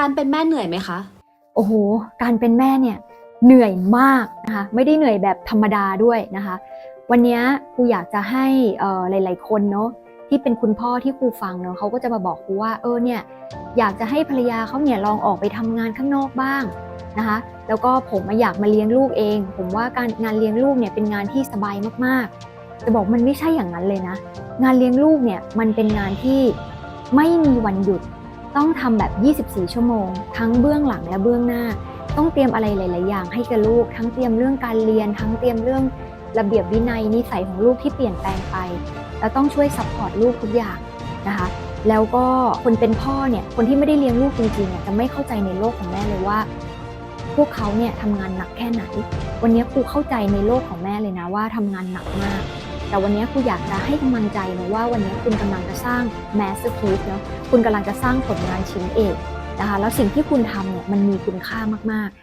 การเป็นแม่เหนื่อยไหมคะ โอ้โห การเป็นแม่เนี่ยเหนื่อยมากนะคะ ไม่ได้เหนื่อยแบบธรรมดาด้วยนะคะ วันนี้ครูอยากจะให้หลาย ๆ คนเนาะที่เป็นคุณพ่อที่ครูฟังเนาะเขาก็จะมาบอกครูว่าเออเนี่ยอยากจะให้ภรรยาเขาเนี่ยลองออกไปทำงานข้างนอกบ้างนะคะ แล้วก็ผมอะอยากมาเลี้ยงลูกเอง ผมว่าการงานเลี้ยงลูกเนี่ยเป็นงานที่สบายมากๆ จะบอกมันไม่ใช่อย่างนั้นเลยนะ งานเลี้ยงลูกเนี่ยมันเป็นงานที่ไม่มีวันหยุด ต้องทำแบบ 24 ชั่วโมง ทั้งเบื้องหลังและเบื้องหน้า ต้องเตรียมอะไรหลาย ๆ อย่างให้กับลูก ทั้งเตรียมเรื่องการเรียน ทั้งเตรียมเรื่องระเบียบวินัยนิสัยของลูกที่เปลี่ยนแปลงไป แล้วต้องช่วยซัพพอร์ตลูกทุกอย่างนะคะ แล้วก็คนเป็นพ่อเนี่ย คนที่ไม่ได้เลี้ยงลูกจริงๆอะจะไม่เข้าใจในโลกของแม่เลยว่า พวกเขาเนี่ยทำงานหนักแค่ไหน วันนี้ครูเข้าใจในโลกของแม่เลยนะว่าทำงานหนักมาก แต่วันนี้ครูอยากจะให้กำลังใจนะว่าวันนี้คุณกำลังจะสร้าง masterpiece เนาะคุณกำลังจะสร้างผลงานชิ้นเอกนะคะแล้วสิ่งที่คุณทำเนี่ยมันมีคุณค่ามากๆ